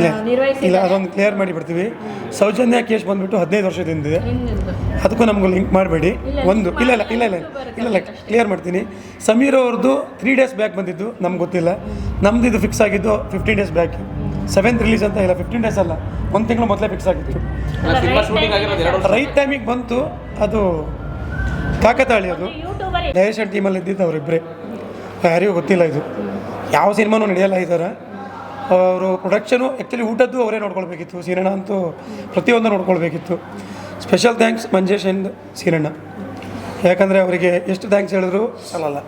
ಇಲ್ಲ. ನಿರ್ವಹಿಸಿ ಇಲ್ಲ ಅದೊಂದು ಕ್ಲಿಯರ್ ಮಾಡಿ ಬಿಡ್ತೀವಿ ಸೌಜನ್ಯ ಕೇಸ್ ಬಂದ್ಬಿಟ್ಟು ಹದಿನೈದು ವರ್ಷದಿಂದ ಇದೆ. ಅದಕ್ಕೂ ನಮ್ಗೆ ಲಿಂಕ್ ಮಾಡಬೇಡಿ. ಒಂದು. ಇಲ್ಲ ಇಲ್ಲ ಇಲ್ಲ ಇಲ್ಲ. ಇಲ್ಲ ಇಲ್ಲ ಕ್ಲಿಯರ್ ಮಾಡ್ತೀನಿ. ಸಮೀರ್ ಅವ್ರದ್ದು ತ್ರೀ ಡೇಸ್ ಬ್ಯಾಕ್ ಬಂದಿದ್ದು ನಮ್ಗೆ ಗೊತ್ತಿಲ್ಲ. ನಮ್ದು ಇದು ಫಿಕ್ಸ್ ಆಗಿದ್ದು fifteen days back seventh release ಅಂತ ಇಲ್ಲ ಫಿಫ್ಟೀನ್ ಡೇಸ್ ಅಲ್ಲ. ಒಂದು ತಿಂಗಳು ಮೊದಲೇ ಫಿಕ್ಸ್ ಆಗಿತ್ತು. ಸಿನಿಮಾ ಶೂಟಿಂಗ್ ಆಗಿರೋದು ರೈಟ್ ಟೈಮಿಗೆ ಬಂತು. ಅದು ಕಾಕತಾಳಿ ಅದು. ಯೂಟ್ಯೂಬರ್ ಡೈರೆಕ್ಷನ್ ಟೀಮಲ್ಲಿ ಇದ್ದಿದ್ದು ಅವರಿಬ್ಬರೇ ಯಾರಿಗೂ ಗೊತ್ತಿಲ್ಲ ಇದು. ಯಾವ ಸಿನಿಮಾನೂ ನಡೆಯಲ್ಲ ಈ ಥರ. ಅವರು ಪ್ರೊಡಕ್ಷನು ಆ್ಯಕ್ಚುಲಿ ಊಟದ್ದು ಅವರೇ ನೋಡ್ಕೊಳ್ಬೇಕಿತ್ತು. ಸೀನಣ್ಣ ಅಂತೂ ಪ್ರತಿಯೊಂದು ನೋಡ್ಕೊಳ್ಬೇಕಿತ್ತು. ಸ್ಪೆಷಲ್ ಥ್ಯಾಂಕ್ಸ್ ಮಂಜೇಶ್ ಅಂಡ್ ಸೀನಣ್ಣ ಯಾಕಂದರೆ ಅವರಿಗೆ ಎಷ್ಟು ಥ್ಯಾಂಕ್ಸ್ ಹೇಳಿದ್ರು ಸಾಲಲ್ಲ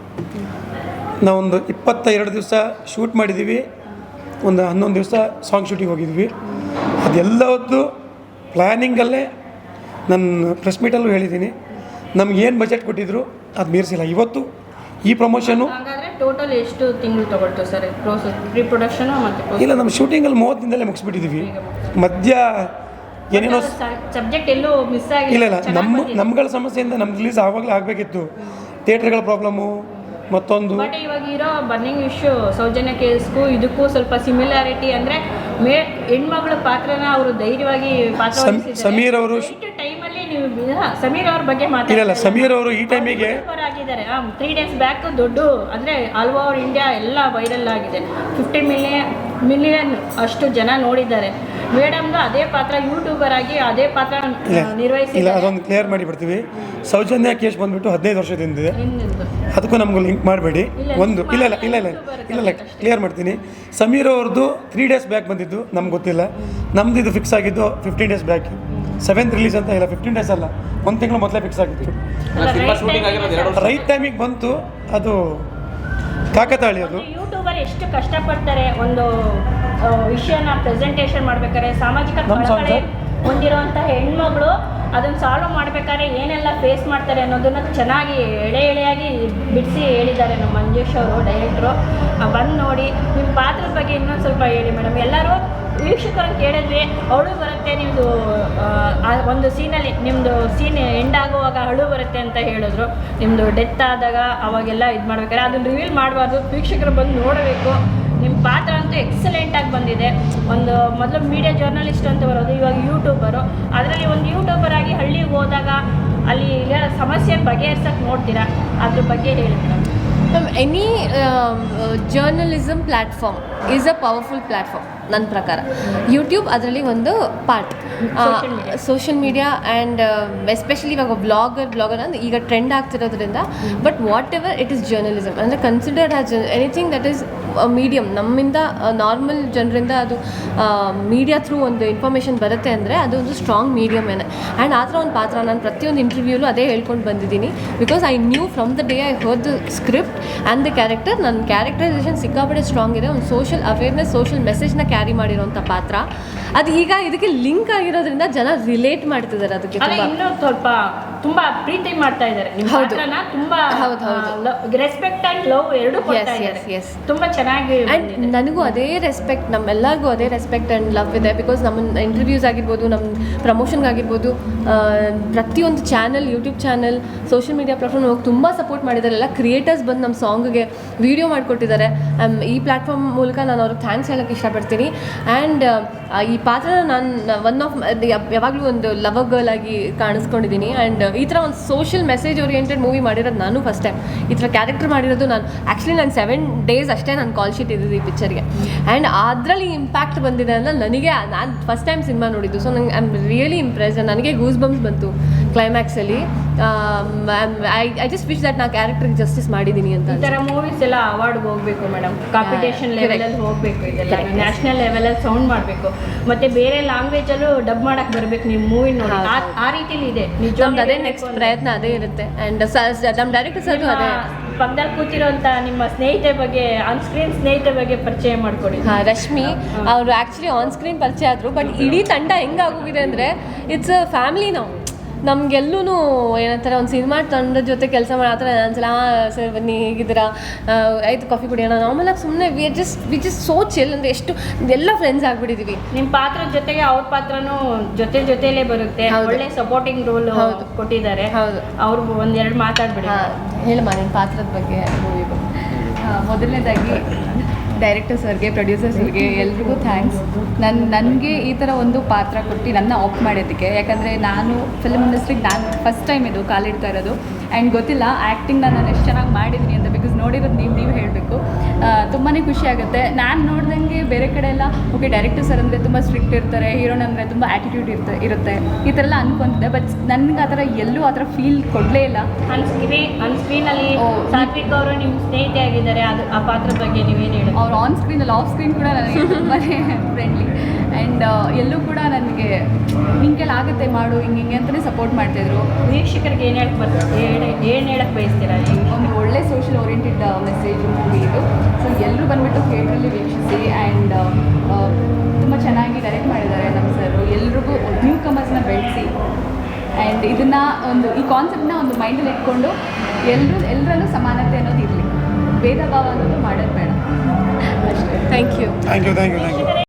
ನಾವೊಂದು ಇಪ್ಪತ್ತ ಎರಡು ದಿವಸ ಶೂಟ್ ಮಾಡಿದ್ದೀವಿ ಒಂದು ಹನ್ನೊಂದು ದಿವಸ ಸಾಂಗ್ ಶೂಟಿಂಗ್ ಹೋಗಿದ್ವಿ. ಅದೆಲ್ಲವದ್ದು ಪ್ಲ್ಯಾನಿಂಗಲ್ಲೇ ನನ್ನ ಪ್ರೆಸ್ ಮೀಟಲ್ಲೂ ಹೇಳಿದ್ದೀನಿ. ಏನು ಬಜೆಟ್ ಕೊಟ್ಟಿದ್ರು ಅದು ಮೀರಿಸಿಲ್ಲ. ಇವತ್ತು ಈ ಪ್ರಮೋಷನು ಟೋಟಲ್ ಎಷ್ಟು ತಿಂಗಳು ತಗೊಳ್ತು ಸರ್? ಪ್ರೋಸೆಸ್ ಪ್ರಿಪ್ರೊಡಕ್ಷನ್ ಮತ್ತೆ ಇಲ್ಲ ನಮ್ಮ ಶೂಟಿಂಗಲ್ಲಿ ಮೂವತ್ತು ದಿನದಲ್ಲೇ ಮುಗಿಸ್ಬಿಟ್ಟಿದ್ದೀವಿ ಮಧ್ಯ ಏನೇನೋ ಸಬ್ಜೆಕ್ಟ್ ಎಲ್ಲೂ ಮಿಸ್ ಆಗಿ ಇಲ್ಲ ಇಲ್ಲ. ನಮ್ಮ. ನಮ್ಗಳ ಸಮಸ್ಯೆಯಿಂದ ನಮ್ಮ ರಿಲೀಸ್ ಆವಾಗಲೇ ಆಗಬೇಕಿತ್ತು. ಥಿಯೇಟರ್ಗಳ ಪ್ರಾಬ್ಲಮ್ಮು ಮತ್ತೊಂದು. ಬಟ್ ಇವಾಗ ಇರೋ ಬರ್ನಿಂಗ್ ಇಶ್ಯೂ ಸೌಜನ್ಯ ಕೇಸ್ಗೂ ಇದಕ್ಕೂ ಸ್ವಲ್ಪ ಸಿಮಿಲಾರಿಟಿ ಅಂದ್ರೆ ಮೇ ಹೆಣ್ಮಗಳ ಪಾತ್ರನ ಅವರು ಧೈರ್ಯವಾಗಿ ಪಾತ್ರ. ಸಮೀರ್ ಅವರು ನೀವು ಸಮೀರ್ ಅವ್ರ ಬಗ್ಗೆ ಮಾತಾಡಿಲ್ಲ ಸಮೀರ್ ಅವರು ಈ ಟೈಮಿಗೆ ಆಗಿದ್ದಾರೆ ತ್ರೀ ಡೇಸ್ ಬ್ಯಾಕ್ ದೊಡ್ಡ ಅಂದ್ರೆ ಆಲ್ ಓವರ್ ಇಂಡಿಯಾ ಎಲ್ಲ ವೈರಲ್ ಆಗಿದೆ. ಫಿಫ್ಟಿ ಮಿಲಿಯನ್ ಮಿಲಿಯನ್ ಅಷ್ಟು ಜನ ನೋಡಿದ್ದಾರೆ. ಮೇಡಮ್ದು ಅದೇ ಪಾತ್ರ ಯೂಟ್ಯೂಬರ್ ಆಗಿ ಅದೇ ಪಾತ್ರ ನಿರ್ವಹಿಸಿಲ್ಲ ನಿರ್ವಹಿಸಿ ಇಲ್ಲ ಅದೊಂದು ಕ್ಲಿಯರ್ ಮಾಡಿ ಬಿಡ್ತೀವಿ ಸೌಜನ್ಯ ಕೇಸ್ ಬಂದ್ಬಿಟ್ಟು ಹದಿನೈದು ವರ್ಷದಿಂದ ಇದೆ. ಅದಕ್ಕೂ ನಮ್ಗೆ ಲಿಂಕ್ ಮಾಡಬೇಡಿ. ಒಂದು ಇಲ್ಲ ಇಲ್ಲ ಇಲ್ಲ ಇಲ್ಲ ಇಲ್ಲ ಇಲ್ಲ ಕ್ಲಿಯರ್ ಮಾಡ್ತೀನಿ. ಸಮೀರ್ ಅವ್ರದ್ದು ತ್ರೀ ಡೇಸ್ ಬ್ಯಾಕ್ ಬಂದಿದ್ದು ನಮ್ಗೆ ಗೊತ್ತಿಲ್ಲ. ನಮ್ದು ಇದು ಫಿಕ್ಸ್ ಆಗಿದ್ದು fifteen days back seventh release ಅಂತ ಇಲ್ಲ ಫಿಫ್ಟೀನ್ ಡೇಸ್ ಅಲ್ಲ. ಒಂದು ತಿಂಗಳು ಮೊದಲೇ ಫಿಕ್ಸ್ ಆಗಿತ್ತು. ಸಿನಿಮಾ ಶೂಟಿಂಗ್ ಆಗಿರೋದು ರೈಟ್ ಟೈಮಿಗೆ ಬಂತು ಅದು ಕಾಕತಾಳಿ ಅದು. ಯೂಟ್ಯೂಬರ್ ಎಷ್ಟು ಕಷ್ಟಪಡ್ತಾರೆ ಒಂದು ವಿಷಯನ ಪ್ರೆಸೆಂಟೇಷನ್ ಮಾಡ್ಬೇಕಾದ್ರೆ ಸಾಮಾಜಿಕ ಕಳಕಳಿ? ಹೊಂದಿರುವಂಥ ಹೆಣ್ಮಗಳು ಅದನ್ನು ಸಾಲ್ವ್ ಮಾಡ್ಬೇಕಾದ್ರೆ ಏನೆಲ್ಲ ಫೇಸ್ ಮಾಡ್ತಾರೆ ಅನ್ನೋದನ್ನ ಚೆನ್ನಾಗಿ ಎಳೆ ಎಳೆಯಾಗಿ ಬಿಡಿಸಿ ಹೇಳಿದ್ದಾರೆ ನಮ್ಮ ಮಂಜೇಶ್ ಅವರು ಡೈರೆಕ್ಟ್ರು ಬಂದು ನೋಡಿ ನಿಮ್ಮ ಪಾತ್ರದ ಬಗ್ಗೆ ಇನ್ನೊಂದು ಸ್ವಲ್ಪ ಹೇಳಿ ಮೇಡಮ್ ಎಲ್ಲರೂ ವೀಕ್ಷಕರನ್ನು ಕೇಳಿದ್ವಿ ಅಳು ಬರುತ್ತೆ ನಿಮ್ಮದು ಒಂದು ಸೀನಲ್ಲಿ ನಿಮ್ಮದು ಸೀನ್ ಎಂಡ್ ಆಗುವಾಗ ಅಳು ಬರುತ್ತೆ ಅಂತ ಹೇಳಿದ್ರು. ನಿಮ್ಮದು ಡೆತ್ ಆದಾಗ ಅವಾಗೆಲ್ಲ ಇದು ಮಾಡ್ಬೇಕಾದ್ರೆ ಅದನ್ನು ರಿವೀಲ್ ಮಾಡಬಾರ್ದು. ವೀಕ್ಷಕರು ಬಂದು ನೋಡಬೇಕು. ನಿಮ್ಮ ಪಾತ್ರ ಅಂತೂ ಎಕ್ಸಲೆಂಟಾಗಿ ಬಂದಿದೆ. ಒಂದು ಮೊದಲು ಮೀಡಿಯಾ ಜರ್ನಲಿಸ್ಟ್ ಅಂತ ಬರೋದು, ಇವಾಗ ಯೂಟ್ಯೂಬರು ಅದರಲ್ಲಿ ಒಂದು ಯೂಟ್ಯೂಬರ್ ಆಗಿ ಹಳ್ಳಿಗೆ ಹೋದಾಗ ಅಲ್ಲಿ ಈಗ ಸಮಸ್ಯೆ ಬಗೆಹರ್ಸಕ್ಕೆ ನೋಡ್ತೀರಾ? ಅದ್ರ ಬಗ್ಗೆ ಹೇಳ್ತೀರಾ any journalism platform is a powerful platform ನನ್ನ ಪ್ರಕಾರ ಯೂಟ್ಯೂಬ್ ಅದರಲ್ಲಿ ಒಂದು part. Social media and especially ಇವಾಗ ಬ್ಲಾಗರ್ ಬ್ಲಾಗರ್ ಅಂದ್ರೆ ಈಗ trend ಆಗ್ತಿರೋದ್ರಿಂದ but whatever it is journalism ಅಂದರೆ considered as anything that is medium ನಮ್ಮಿಂದ ನಾರ್ಮಲ್ ಜನರಿಂದ ಅದು ಮೀಡಿಯಾ ಥ್ರೂ ಒಂದು ಇನ್ಫಾರ್ಮೇಷನ್ ಬರುತ್ತೆ ಅಂದರೆ ಅದು ಒಂದು ಸ್ಟ್ರಾಂಗ್ ಮೀಡಿಯಮ್ ಏನೇ. ಆ್ಯಂಡ್ ಆ ಥರ ಒಂದು ಪಾತ್ರ ನಾನು ಪ್ರತಿಯೊಂದು ಇಂಟರ್ವ್ಯೂಲು ಅದೇ ಹೇಳ್ಕೊಂಡು ಬಂದಿದ್ದೀನಿ. Because I knew from the day I heard the script and the character ನನ್ನ ಕ್ಯಾರೆಕ್ಟರೈಸೇಷನ್ ಸಿಕ್ಕಾಪಟ್ಟೆ ಸ್ಟ್ರಾಂಗ್ ಇದೆ. ಒಂದು ಸೋಷಿಯಲ್ ಅವೇರ್ನೆಸ್ ಸೋಷಿಯಲ್ ಮೆಸೇಜ್ನ ಕ್ಯಾರಿ ಮಾಡಿರೋಂಥ ಪಾತ್ರ. ಅದು ಈಗ ಇದಕ್ಕೆ ಲಿಂಕ್ ಆಗಿರೋದ್ರಿಂದ ಜನ ರಿಲೇಟ್ ಮಾಡ್ತಿದ್ದಾರೆ ಅದಕ್ಕೆ ಇನ್ನೂ ಸ್ವಲ್ಪ ತುಂಬಾ ಪ್ರೀತಿ ಮಾಡ್ತಾ ಇದ್ದಾರೆ. ನಿಮ್ಮ ಹೌದು. ತುಂಬಾ ಹೌದು, ಹೌದು. ರೆಸ್ಪೆಕ್ಟ್ ಅಂಡ್ ಲವ್ ಎರಡು ಕೊಡ್ತಾ ಇದ್ದಾರೆ. ತುಂಬಾ ಚೆನ್ನಾಗಿ ಅಂಡ್. ನನಗೂ ಅದೇ ರೆಸ್ಪೆಕ್ಟ್ ನಮ್ಮೆಲ್ಲರಿಗೂ ಅದೇ ರೆಸ್ಪೆಕ್ಟ್ ಅಂಡ್ ಲವ್ ಇದೆ. ಬಿಕಾಸ್ ನಮ್ಮ ಇಂಟರ್ವ್ಯೂಸ್ ಆಗಿರ್ಬೋದು ನಮ್ಮ ಪ್ರಮೋಷನ್ಗಾಗಿರ್ಬೋದು ಆಗಿರ್ಬೋದು ಪ್ರತಿಯೊಂದು channel YouTube channel social media platform ಹೋಗಿ ತುಂಬ ಸಪೋರ್ಟ್ ಮಾಡಿದ್ದಾರೆ. ಎಲ್ಲ ಕ್ರಿಯೇಟರ್ಸ್ ಬಂದು ನಮ್ಮ ಸಾಂಗ್ಗೆ ವಿಡಿಯೋ ಮಾಡಿಕೊಟ್ಟಿದ್ದಾರೆ. ಆಮ್, ಈ ಪ್ಲಾಟ್ಫಾರ್ಮ್ ಮೂಲಕ ನಾನು ಅವ್ರಿಗೆ ಥ್ಯಾಂಕ್ಸ್ ಹೇಳೋಕ್ಕೆ ಇಷ್ಟಪಡ್ತೀನಿ. ಆ್ಯಂಡ್ ಈ ಪಾತ್ರನ ನಾನು ಒನ್ ಆಫ್ ಯಾವಾಗಲೂ ಒಂದು ಲವರ್ ಗರ್ಲ್ ಆಗಿ ಕಾಣಿಸ್ಕೊಂಡಿದ್ದೀನಿ ಆ್ಯಂಡ್ ಈ ಥರ ಒಂದು ಸೋಷಿಯಲ್ ಮೆಸೇಜ್ ಓರಿಯೆಂಟೆಡ್ ಮೂವಿ ಮಾಡಿರೋದು ನಾನು ಫಸ್ಟ್ ಟೈಮ್ ಈ ಥರ ಕ್ಯಾರೆಕ್ಟರ್ ಮಾಡಿರೋದು ನಾನು ಆ್ಯಕ್ಚುಲಿ ನಾನು ಸೆವೆನ್ ಡೇಸ್ ಅಷ್ಟೇ ನಾನು ಕಾಲ್ ಶೀಟ್ ಇದ್ದಿದ್ದು ಈ ಪಿಕ್ಚರ್ಗೆ ಆ್ಯಂಡ್ ಅದರಲ್ಲಿ ಇಂಪ್ಯಾಕ್ಟ್ ಬಂದಿದೆ ಅಂದರೆ ನನಗೆ, ನಾನು ಫಸ್ಟ್ ಟೈಮ್ ಸಿನಿಮಾ ನೋಡಿದ್ದು. ಸೊ ನಂಗೆ ಐ ಆಮ್ ರಿಯಲಿ ಇಂಪ್ರೆಸ್ ನನಗೆ ಗೂಸ್ ಬಂಪ್ಸ್ ಬಂತು. ಕ್ಲೈಮ್ಯಾಕ್ಸಲ್ಲಿ I I just wish that ನಾ ಕ್ಯಾರೆಕ್ಟರ್ಗೆ ಜಸ್ಟಿಸ್ ಮಾಡಿದ್ದೀನಿ ಅಂತ ಈ ತರ ಮೂವೀಸ್ ಎಲ್ಲ ಅವಾರ್ಡ್ ಹೋಗ್ಬೇಕು ಮೇಡಮ್ ಕಾಂಪಿಟೇಷನ್ ಲೆವೆಲಲ್ಲಿ ಲೆವೆಲ್ ಅಲ್ಲಿ ಹೋಗ್ಬೇಕು ಇದೆಲ್ಲ. ನ್ಯಾಷನಲ್ ಲೆವೆಲ್ ಅಲ್ಲಿ ಸೌಂಡ್ ಮಾಡಬೇಕು. ಮತ್ತೆ ಬೇರೆ ಲ್ಯಾಂಗ್ವೇಜ್ ಅಲ್ಲೂ ಡಬ್ ಮಾಡಕ್ ಬರ್ಬೇಕು ನೀವು ಮೂವಿ ನೋಡಿ. ಆ- ರೀತಿಲಿ ಇದೆ ನಿಜ ಅದೇ ನೆಕ್ಸ್ಟ್ ಪ್ರಯತ್ನ ಅದೇ ಇರುತ್ತೆ. ಆ್ಯಂಡ್ ನಮ್ಮ ಡೈರೆಕ್ಟರ್ ಸರ್ ಅದೇ. ಪಕ್ಕದಲ್ಲಿ ಕೂತಿರೋಂತ ನಿಮ್ಮ ಸ್ನೇಹಿತೆ ಬಗ್ಗೆ ಆನ್ ಸ್ಕ್ರೀನ್ ಸ್ನೇಹಿತೆ ಬಗ್ಗೆ ಪರಿಚಯ ಮಾಡ್ಕೊಡಿ. ಹಾಂ ರಶ್ಮಿ ಅವರು ಆಕ್ಚುಲಿ ಆನ್ ಸ್ಕ್ರೀನ್ ಪರಿಚಯ ಆದರು ಬಟ್ ಇಡೀ ತಂಡ ಹೆಂಗಾಗೋಗಿದೆ ಅಂದರೆ ಇಟ್ಸ್ ಅ ಫ್ಯಾಮಿಲಿ ನಾವು ನಮಗೆಲ್ಲೂ ಏನಂತಾರೆ ಒಂದು ಸಿನಿಮಾ ತಂಡದ ಜೊತೆ ಕೆಲಸ ಮಾಡೋ ಥರ ಅನ್ಸಲ್ಲ ಹಾಂ ಸರ್ ಬನ್ನಿ ಹೇಗಿದ್ದೀರಾ? ಐದು ಆಯ್ತು ಕಾಫಿ ಕುಡಿಯೋಣ ನಾರ್ಮಲಾಗಿ ಸುಮ್ಮನೆ we just we just so chill ಅಂದರೆ ಎಷ್ಟು ಎಲ್ಲ ಫ್ರೆಂಡ್ಸ್ ಆಗಿಬಿಟ್ಟಿದ್ದೀವಿ ನಿಮ್ಮ ಪಾತ್ರದ ಜೊತೆಗೆ ಅವ್ರ ಪಾತ್ರನೂ ಜೊತೆ ಜೊತೆಲೇ ಬರುತ್ತೆ. ಒಳ್ಳೆ ಸಪೋರ್ಟಿಂಗ್ ರೋಲ್ ಹೌದು. ಕೊಟ್ಟಿದ್ದಾರೆ. ಹೌದು. ಅವ್ರು ಒಂದೆರಡು ಮಾತಾಡ್ಬಿಡಿ. ಹೇಳಮ್ಮ ನಿಮ್ಮ ಪಾತ್ರದ ಬಗ್ಗೆ ಮೂವಿ ಮೊದಲನೇದಾಗಿ ಡೈರೆಕ್ಟರ್ ಸರ್ಗೆ ಪ್ರೊಡ್ಯೂಸರ್ ಸರ್ಗೆ ಎಲ್ರಿಗೂ ಥ್ಯಾಂಕ್ಸ್ ನನ್ನ ನನಗೆ ಈ ಥರ ಒಂದು ಪಾತ್ರ ಕೊಟ್ಟು ನನ್ನ ಆಪ್ ಮಾಡೋದಕ್ಕೆ ಯಾಕಂದರೆ ನಾನು ಫಿಲ್ಮ್ ಇಂಡಸ್ಟ್ರಿಗೆ ನಾನು ಫಸ್ಟ್ ಟೈಮ್ ಇದು ಕಾಲಿಡ್ತಾ ಇರೋದು. ಆ್ಯಂಡ್ ಗೊತ್ತಿಲ್ಲ ಆ್ಯಕ್ಟಿಂಗ್ ನಾನು ಎಷ್ಟು ಚೆನ್ನಾಗಿ ಮಾಡಿದ್ದೀನಿ ಅಂತ ಬಿಕಾಸ್ ನೋಡಿರೋದು ನೀವು ನೀವು ಹೇಳಬೇಕು. ತುಂಬಾ ಖುಷಿ ಆಗುತ್ತೆ. ನಾನು ನೋಡ್ದಂಗೆ ಬೇರೆ ಕಡೆ ಎಲ್ಲ ಓಕೆ ಡೈರೆಕ್ಟರ್ ಸರ್ ಅಂದರೆ ತುಂಬ ಸ್ಟ್ರಿಕ್ಟ್ ಇರ್ತಾರೆ ಹೀರೋನ್ ಅಂದರೆ ತುಂಬ ಆ್ಯಟಿಟ್ಯೂಡ್ ಇರುತ್ತೆ ಇರುತ್ತೆ. ಈ ಥರ ಎಲ್ಲ ಅನ್ಕೊಂತಿದ್ದೆ ಬಟ್ ನನಗೆ ಆ ಥರ ಎಲ್ಲೂ ಆ ಥರ ಫೀಲ್ ಕೊಡಲೇ ಇಲ್ಲ. Screen on ಸ್ಕ್ರೀನಲ್ಲಿ. ಸಾತ್ವಿಕ್ ಅವರು ನಿಮ್ಮ ಸ್ನೇಹಿತೆ ಆಗಿದ್ದಾರೆ ಅದು ಆ ಪಾತ್ರ ಬಗ್ಗೆ ನೀವೇನು ಹೇಳಿ ಅವ್ರು ಆನ್ ಸ್ಕ್ರೀನ್ ಅಲ್ಲಿ ಆಫ್ ಸ್ಕ್ರೀನ್ ಕೂಡ ನನಗೆ ತುಂಬಾ ಫ್ರೆಂಡ್ಲಿ ಆ್ಯಂಡ್ ಎಲ್ಲೂ ಕೂಡ ನನಗೆ ನಿಂಗೆಲ್ಲ ಆಗುತ್ತೆ ಮಾಡು ಹಿಂಗೆ ಹಿಂಗೆ ಅಂತಲೇ ಸಪೋರ್ಟ್ ಮಾಡ್ತಾಯಿದ್ರು ವೀಕ್ಷಕರಿಗೆ ಏನು ಹೇಳಿ ಬರ್ತಾರೆ ಎಲ್ಲರೂ ಬಂದುಬಿಟ್ಟು ಥಿಯೇಟ್ರಲ್ಲಿ ವೀಕ್ಷಿಸಿ ಆ್ಯಂಡ್ ತುಂಬ ಚೆನ್ನಾಗಿ ಡೈರೆಕ್ಟ್ ಮಾಡಿದ್ದಾರೆ ನಮ್ಮ ಸರ್ ಎಲ್ರಿಗೂ ನ್ಯೂ ಕಮರ್ಸ್ನ ಬೆಳೆಸಿ. ಆ್ಯಂಡ್ ಇದನ್ನು ಒಂದು ಈ ಕಾನ್ಸೆಪ್ಟ್ನ ಒಂದು ಮೈಂಡಲ್ಲಿ ಇಟ್ಕೊಂಡು ಎಲ್ಲರೂ ಎಲ್ಲರಲ್ಲೂ ಸಮಾನತೆ ಅನ್ನೋದು ಇರಲಿ. ಭೇದ ಭಾವ ಅನ್ನೋದು ಮಾಡೋದು ಬೇಡ. ಅಷ್ಟೇ. Thank you thank you thank you thank you